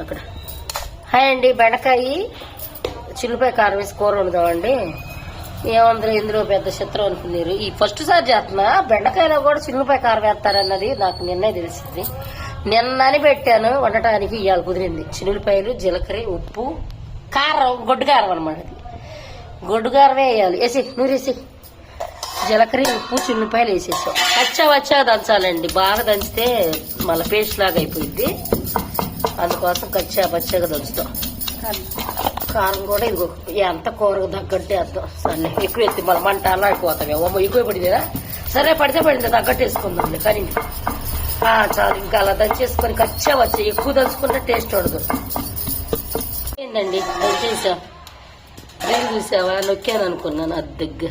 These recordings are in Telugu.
అక్కడ. హాయ్ అండి బెండకాయ చిల్లిపాయ కారం వేసి కూర వండుదామండి. ఏమందరూ ఇందులో పెద్ద చిత్రం అనుకున్నారు. ఈ ఫస్ట్ సారి చేస్తున్నా బెండకాయలో కూడా చిల్లిపాయ కారం వేస్తారన్నది నాకు నిన్నే తెలిసింది. నిన్నని పెట్టాను వండటానికి ఇవాళ కుదిరింది. చిన్నులపాయలు జీలకర్ర ఉప్పు కారం గొడ్డు కారం అనమాట అది. గొడ్డు కారమే వేయాలి. వేసి నూరు వేసి జీలకర్ర ఉప్పు చిన్నుపాయలు వేసేసాం. వచ్చా వచ్చా దంచాలండి. బాగా దంచితే మళ్ళీ పేస్ట్ లాగా అయిపోయింది అందుకోసం కచ్చా పచ్చగా దంచుతాం. కారం కూడా ఇదిగో ఎంత కూరకు తగ్గట్టు వేద్దాం. సరే ఎక్కువ ఎత్తి మళ్ళీ మంట అలా అయిపోతాం ఏమో ఎక్కువ పడిందిరా సరే పడితే పడింది తగ్గట్టు వేసుకుందాం కానీ చాలు. ఇంకా అలా దంచేసుకొని కచ్చా వచ్చా ఎక్కువ దంచుకుంటే టేస్ట్ ఉండదు. ఏందండి? దంచేసా రీల్ చూసావా? నొక్కాను అనుకున్నాను అది దగ్గర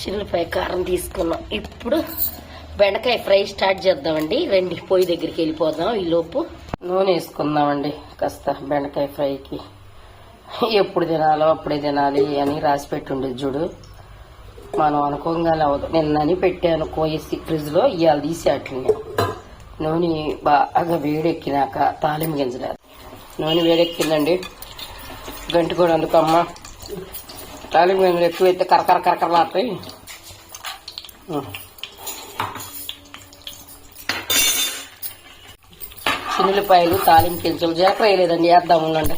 చిల్లిపాయ కారం తీసుకున్నాం. ఇప్పుడు బెండకాయ ఫ్రై స్టార్ట్ చేద్దామండి. రండి పొయ్యి దగ్గరికి వెళ్ళిపోదాం. ఈ లోపు నూనె వేసుకుందామండి కాస్త బెండకాయ ఫ్రైకి. ఎప్పుడు తినాలో అప్పుడే తినాలి అని రాసి పెట్టుండేది చూడు. మనం అనుకోగానే అవ్వదు నిన్నని పెట్టాను కోయేసి ఫ్రిడ్జ్లో ఇవాళ తీసి అట్లనే నూనె బాగా వేడెక్కినాక తాలింపు గింజలేదు నూనె వేడెక్కిందండి. గంటి కూడా అందుకమ్మా తాలింపు గింజలు ఎక్కువైతే కరకర కరకరలాడతాయి. చిన్నులపాయలు తాలింపు గింజలు జీలకర్ర వేయలేదండి వేద్దాం ఉండండి.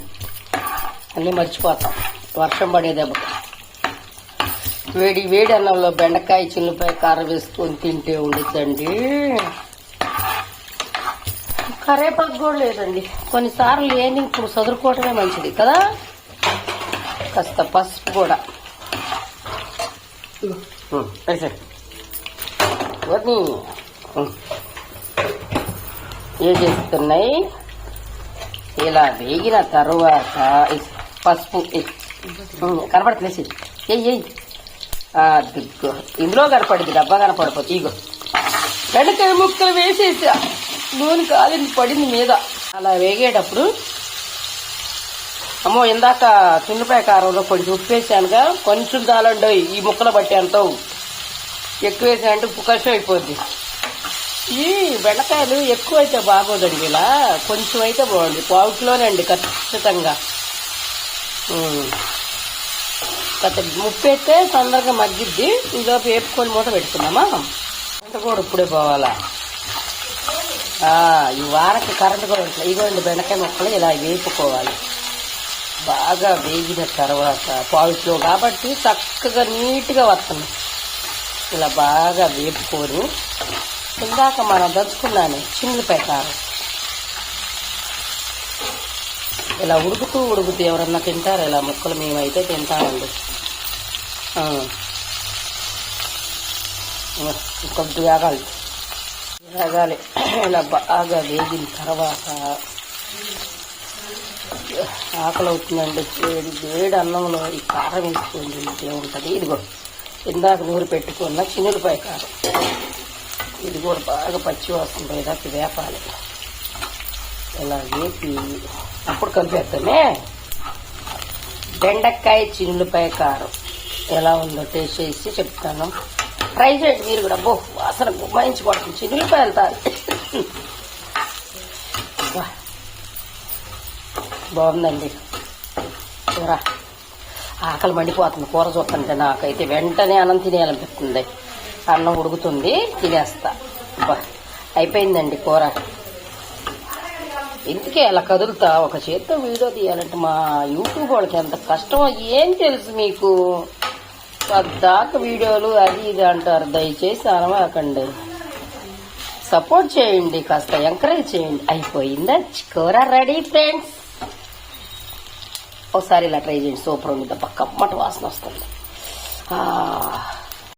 అన్నీ మర్చిపోతాం. వర్షం పడేదెబ్బ వేడి వేడి అన్నంలో బెండకాయ చిల్లిపాయ కారం వేసుకొని తింటే ఉండిద్దండి. కరేపాకు కూడా లేదండి. కొన్నిసార్లు లేని ఇప్పుడు చదువుకోవటమే మంచిది కదా? కాస్త పసుపు కూడా. ఉం, వేసేయ్. చేస్తున్నాయి ఇలా వేగిన తర్వాత పసుపు కనపడుతుంది ఏయ్ కనపడట్లేసి ఎయ్యి దిగ్గు. ఇందులో కనపడింది డబ్బా కనపడిపోతుంది ఇగో. బెండకాయ ముక్కలు వేసేసా. నూనె కాలింది పడింది మీద. అలా వేగేటప్పుడు అమ్మో ఇందాక చిన్నపాయ కారంలో కొంచెం ఉప్పు వేసానుగా కొంచెం చాలండి ఈ ముక్కలు బట్టి ఎంతో ఎక్కువ వేసానంటే ఉప్పు కష్టం అయిపోద్ది. ఈ బెండకాయలు ఎక్కువ అయితే బాగోదండి ఇలా. కొంచెం అయితే బాగుంది. పావు కిలోనండి ఖచ్చితంగా. ఉమ్. ముప్పు అయితే తొందరగా మగ్గిద్ది. ఈలోపు వేపుకొని మూట పెట్టుకున్నామా కరెంట్ కూడా ఇప్పుడే పోవాలా? ఈ వారకి కరెంట్ కూడా ఉంటుంది ఇదిగోండి బెండకాయ మొక్కలు ఇలా వేపుకోవాలి. బాగా వేగిన తర్వాత పావులో కాబట్టి చక్కగా నీట్గా వస్తుంది. ఇలా బాగా వేపుకొని ఇందాక మనం దంచుకున్నాను చింగిలిపాయ కారం ఇలా ఉడుకుతూ ఉడుకుతూ ఎవరన్నా తింటారు? ఇలా ముక్కలు మేమైతే తింటామండి. కొద్ది వేగాలి వేగాలి ఇలా బాగా వేగిన తర్వాత ఆకలి అవుతుందండి వేడి వేడి అన్నంలో ఈ కారం వేసుకోండి. తింటే ఇదిగో ఇందాక నూరు పెట్టుకున్న చిన్నులపాయ కారం ఇది కూడా బాగా పచ్చి వాసన పోయేదాకా వేపాలి. ఇలా వేపి అప్పుడు కలిపేస్తామే బెండకాయ చిల్లుపాయ కారం ఎలా ఉందో టేస్ట్ చేసి చెప్తాను. ట్రై చేయండి మీరు కూడా. బో వాసన గుమ్మాయించి పడుతుంది. చిన్నులపాయలు తారు బాగుందండి. కూర ఆకలి మండిపోతుంది. కూర చూస్తుంటే నాకైతే వెంటనే అన్నం తినేయాలనిపిస్తుంది. అన్నం ఉడుకుతుంది తినేస్తా. అయిపోయిందండి కూర. ఇందుకే అలా కదులుతా ఒక చేత్తో వీడియో తీయాలంటే మా యూట్యూబ్ వాళ్ళకి ఎంత కష్టం ఏం తెలుసు మీకు? పద్దాక వీడియోలు అది ఇది అంటారు. దయచేసి అనవాకండి సపోర్ట్ చేయండి కాస్త ఎంకరేజ్ చేయండి. అయిపోయిందా? కూర రెడీ ఫ్రెండ్స్? ఒకసారి ఇలా ట్రై చేయండి. సూపర్ ఉంది. పక్క కమ్మటి వాసన వస్తుంది. ఆ,